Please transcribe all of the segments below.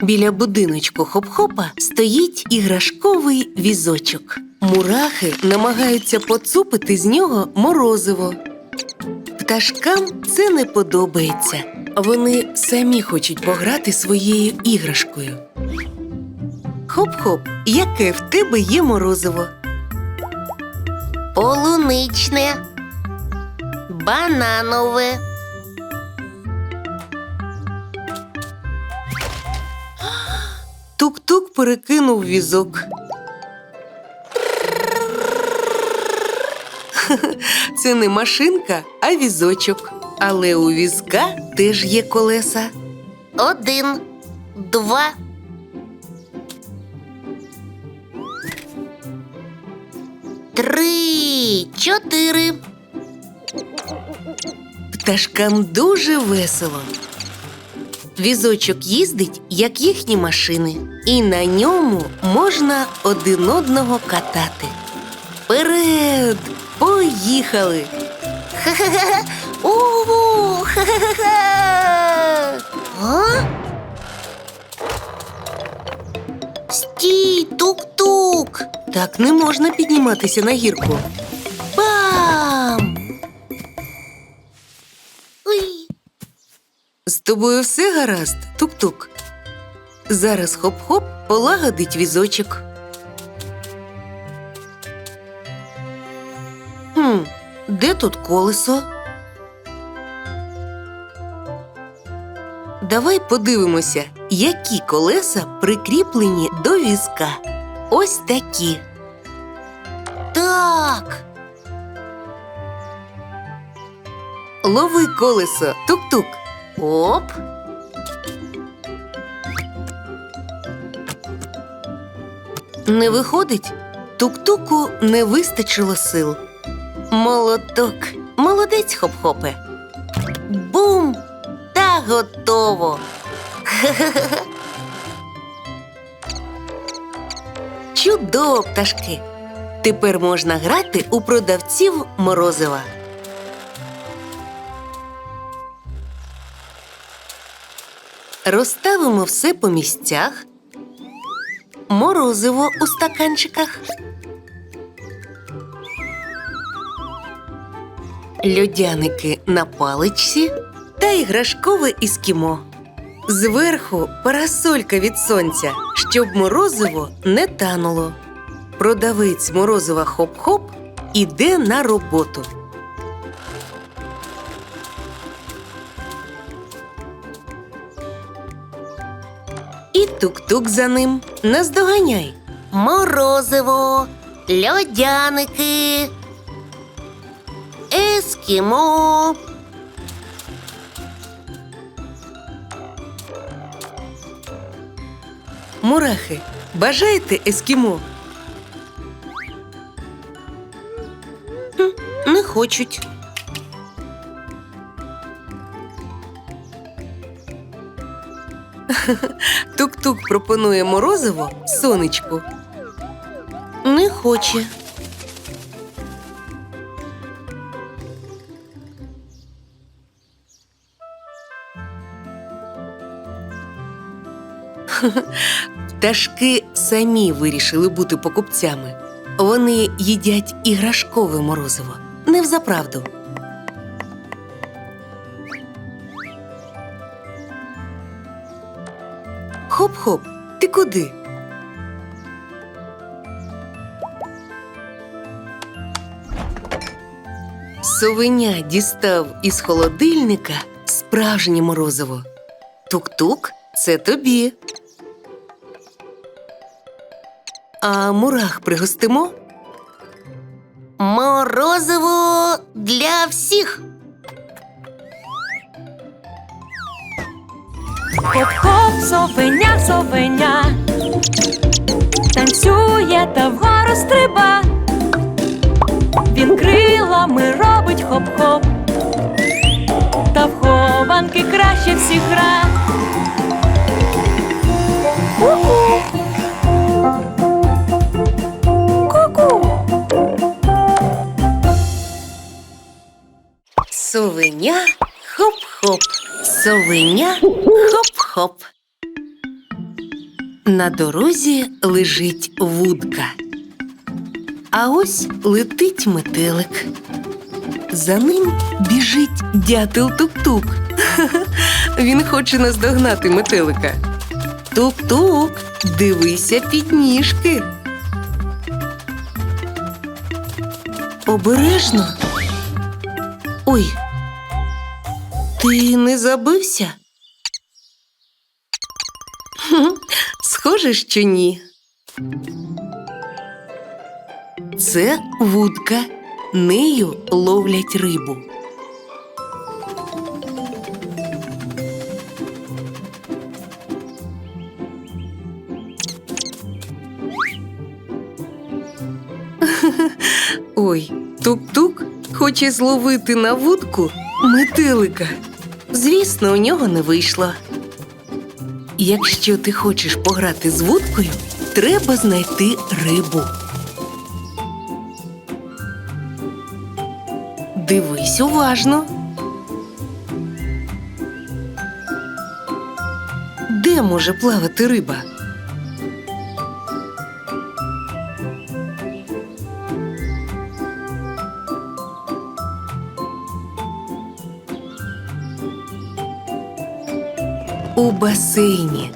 Біля будиночку хоп-хопа стоїть іграшковий візочок. Мурахи намагаються поцупити з нього морозиво. Пташкам це не подобається. Вони самі хочуть пограти своєю іграшкою. Хоп-хоп, яке в тебе є морозиво? Полуничне, бананове, Тук-тук перекинув візок. Це не машинка, а візочок. Але у візка теж є колеса. один, два, три, чотири. Пташкам дуже весело. Візочок їздить, як їхні машини, і на ньому можна один одного катати. Вперед! Поїхали! Ха-ха-ха! Стій, тук-тук! Так не можна підніматися на гірку. З тобою все гаразд, тук-тук. Зараз хоп-хоп полагодить візочок. Хм, де тут колесо? Давай подивимося, які колеса прикріплені до візка. Ось такі. Так! Лови колесо, тук-тук. Оп! Не виходить, тук-туку не вистачило сил. Молоток, молодець хоп-хопе. Бум! Та готово! Чудово, пташки. Тепер можна грати у продавців морозива. Розставимо все по місцях. Морозиво у стаканчиках. Льодяники на паличці та іграшкове іскімо. Зверху парасолька від сонця, щоб морозиво не тануло. Продавець морозива хоп-хоп іде на роботу. І тук-тук за ним. Наздоганяй. Морозиво, льодяники, ескімо. Мурахи, бажаєте ескімо? Не хочуть. Тук-тук пропонує морозиво сонечку. Не хоче. Пташки самі вирішили бути покупцями. Вони їдять іграшкове морозиво. Не взаправду. Хоп-хоп, ти куди? Совеня дістав із холодильника справжнє морозиво. Тук-тук, це тобі. А мурах пригостимо? Морозиво для всіх. Хоп-хоп, совеня, совеня. Танцює та вгору стриба. Він крилами робить хоп-хоп. Та в хованки краще всіх гра. Ку-ку. Совеня хоп-хоп. Совеня хоп-хоп. На дорозі лежить вудка. А ось летить метелик. За ним біжить дятел тук-тук. Він хоче наздогнати метелика. Тук-тук, дивися під ніжки. Обережно. Ой, ти не забився? Схоже, що ні. Це вудка. Нею ловлять рибу. Ой, тук-тук хоче зловити на вудку метелика. Звісно, у нього не вийшло. Якщо ти хочеш пограти з вудкою, треба знайти рибу. Дивись уважно. Де може плавати риба? У басейні.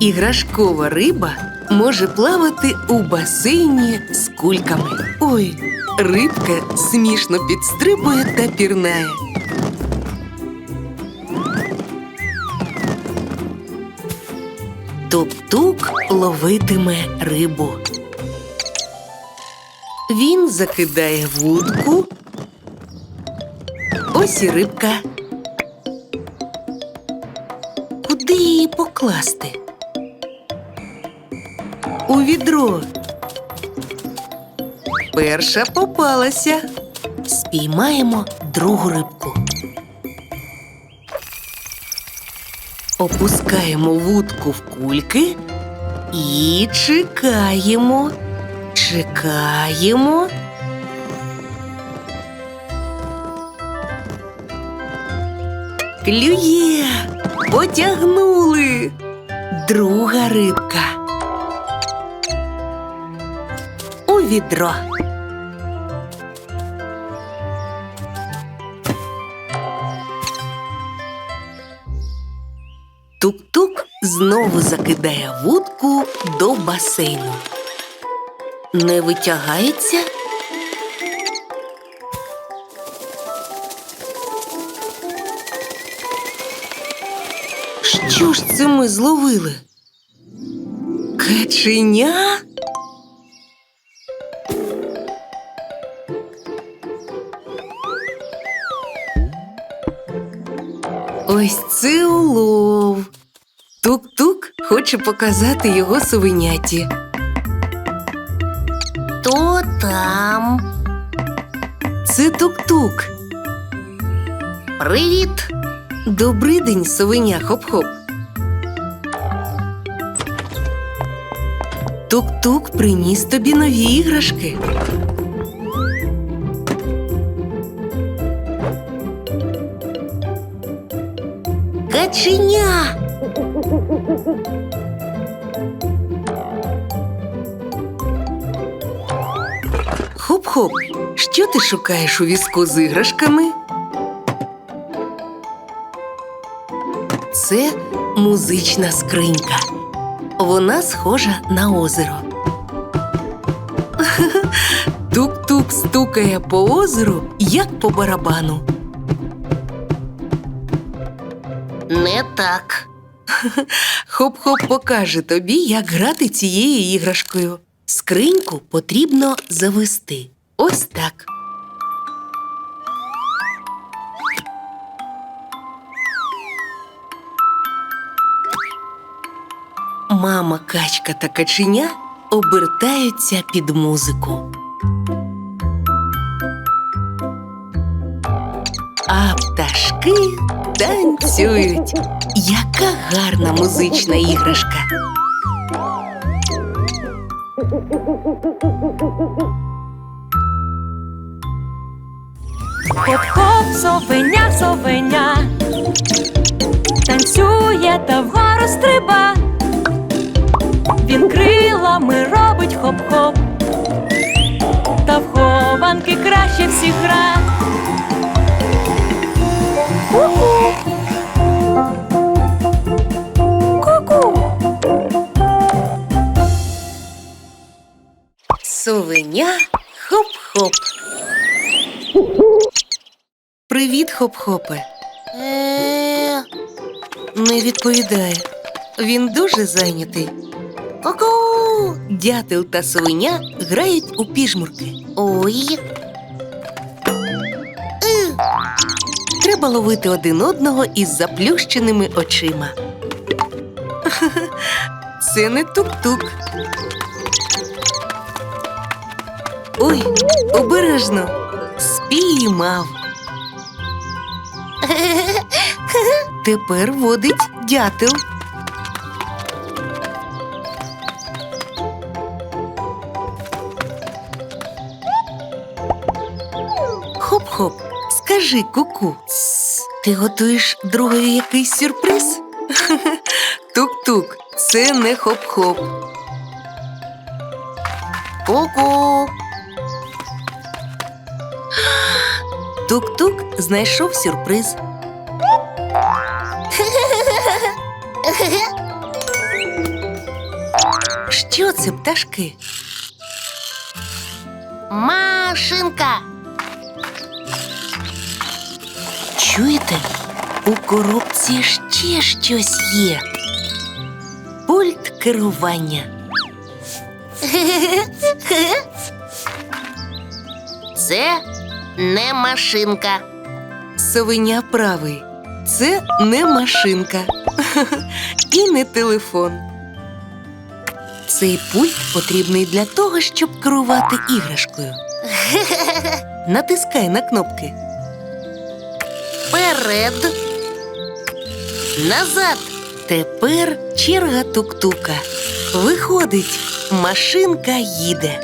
Іграшкова риба може плавати у басейні з кульками. Ой, рибка смішно підстрибує та пірнає. Тук-тук ловитиме рибу. Він закидає вудку. Ось і рибка. Куди її покласти? У відро. Перша попалася. Спіймаємо другу рибку. Опускаємо вудку в кульки і чекаємо. Чекаємо. Клює. Потягнули. Друга рибка. У відро. Тук-тук знову закидає вудку до басейну. Не витягається. Ми зловили? Каченя? Ось це улов. Тук-тук хоче показати його совеняті. То там. Це тук-тук. Привіт. Добрий день, совеня хоп-хоп. Тук-тук приніс тобі нові іграшки. Каченя. Хоп-хоп, що ти шукаєш у візку з іграшками? Це музична скринька. Вона схожа на озеро. Тук-тук стукає по озеру, як по барабану. Не так. Хоп-хоп покаже тобі, як грати цією іграшкою. Скриньку потрібно завести. Ось так. Мама качка та каченя обертаються під музику. А пташки танцюють. Яка гарна музична іграшка. Хоп-хоп, совеня, совеня, танцює та вгору стриба. Хоп-хоп, та в хованки краще всіх гра. Ку-ку. Хоп-хоп. Привіт, хоп-хопе. Е, Не відповідає. Він дуже зайнятий. Ку-ку. Дятел та совеня грають у піжмурки. Ой. Треба ловити один одного із заплющеними очима. Це не тук-тук. Ой, обережно. Спіймав. Тепер водить дятел. Хоп-хоп, скажи ку-ку. Ти готуєш другові якийсь сюрприз? Тук-тук, це не хоп-хоп. Ку-ку. Тук-тук знайшов сюрприз. Що це пташки? Машинка. Чуєте? У коробці ще щось є. Пульт керування. Це не машинка. Совеня правий. Це не машинка і не телефон. Цей пульт потрібний для того, щоб керувати іграшкою. Натискай на кнопки. Вперед. Назад. Тепер черга тук-тука. Виходить, машинка їде.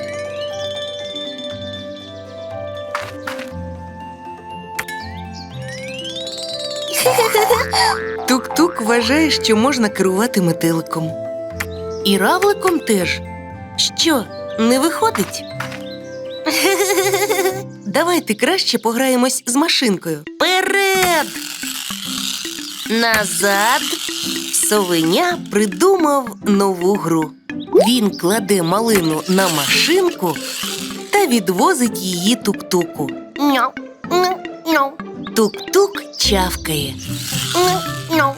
Тук-тук вважає, що можна керувати метеликом. І равликом теж. Що, не виходить? Давайте краще пограємось з машинкою. Вперед. Назад. Совеня придумав нову гру. Він кладе малину на машинку та відвозить її тук-туку. Няу. Няу. Няу. Тук-тук чавкає. Няу. Няу.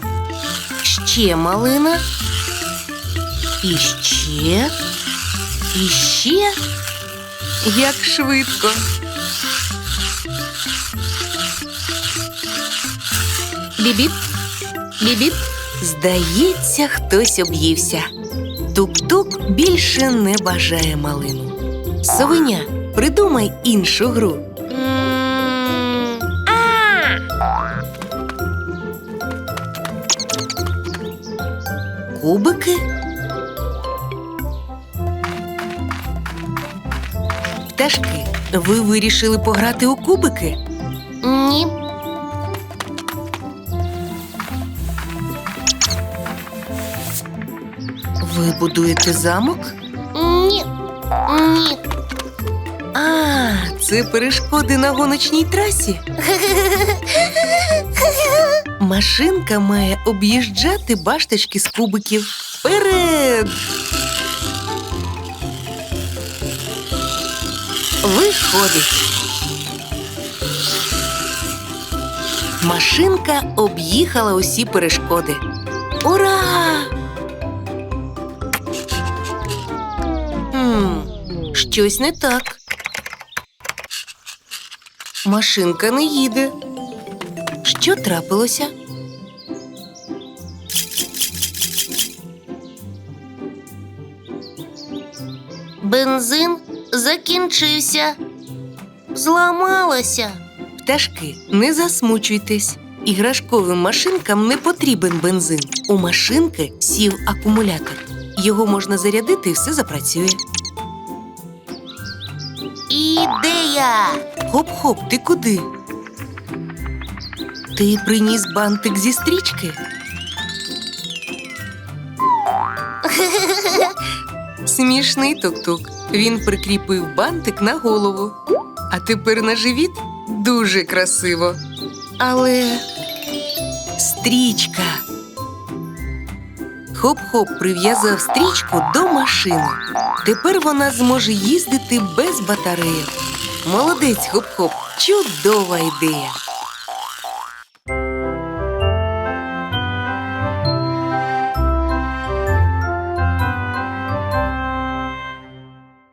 Ще малина. І ще. І ще. Як швидко. Бібіп. Бібіп. Здається, хтось об'ївся. Тук-тук більше не бажає малину. Совеня, придумай іншу гру. Кубики. Пташки, ви вирішили пограти у кубики? Ні. Ви будуєте замок? Ні. Ні. А, це перешкоди на гоночній трасі. Машинка має об'їжджати башточки з кубиків. Виходить. Машинка об'їхала усі перешкоди. Ура! Хм, щось не так. Машинка не їде. Що трапилося? Бензин закінчився. Зламалося. Пташки, не засмучуйтесь. Іграшковим машинкам не потрібен бензин. У машинки сів акумулятор. Його можна зарядити і все запрацює. Ідея! Хоп-хоп, ти куди? Ти приніс бантик зі стрічки? Смішний тук-тук. Він прикріпив бантик на голову. А тепер на живіт дуже красиво. Але стрічка. Хоп-хоп прив'язав стрічку до машини. Тепер вона зможе їздити без батареїв. Молодець, хоп-хоп, чудова ідея.